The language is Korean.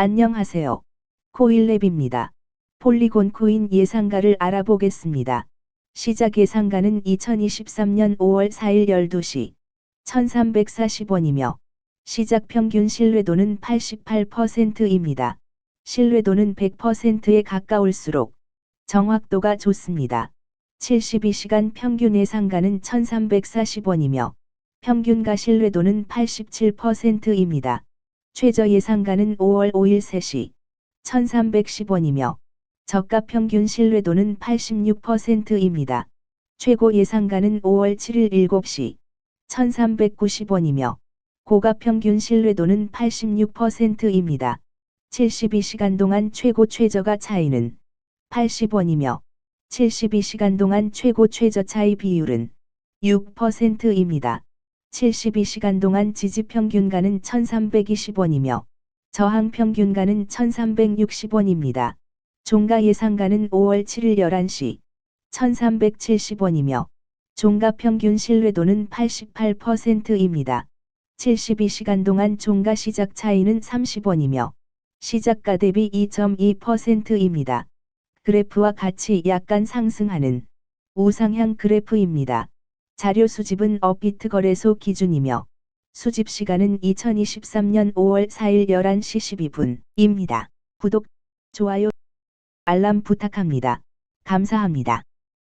안녕하세요. 코일랩입니다. 폴리곤 코인 예상가를 알아보겠습니다. 시작 예상가는 2023년 5월 4일 12시 1340원이며 시작 평균 신뢰도는 88%입니다. 신뢰도는 100%에 가까울수록 정확도가 좋습니다. 72시간 평균 예상가는 1340원이며 평균가 신뢰도는 87%입니다. 최저 예상가는 5월 5일 3시 1310원이며 저가 평균 신뢰도는 86%입니다. 최고 예상가는 5월 7일 7시 1390원이며 고가 평균 신뢰도는 86%입니다. 72시간 동안 최고 최저가 차이는 80원이며 72시간 동안 최고 최저 차이 비율은 6%입니다. 72시간 동안 지지 평균가는 1320원이며 저항 평균가는 1360원입니다. 종가 예상가는 5월 7일 11시 1370원이며 종가 평균 신뢰도는 88%입니다. 72시간 동안 종가 시작 차이는 30원이며 시작가 대비 2.2%입니다. 그래프와 같이 약간 상승하는 우상향 그래프입니다. 자료 수집은 업비트 거래소 기준이며 수집 시간은 2023년 5월 4일 11시 12분입니다. 구독, 좋아요, 알람 부탁합니다. 감사합니다.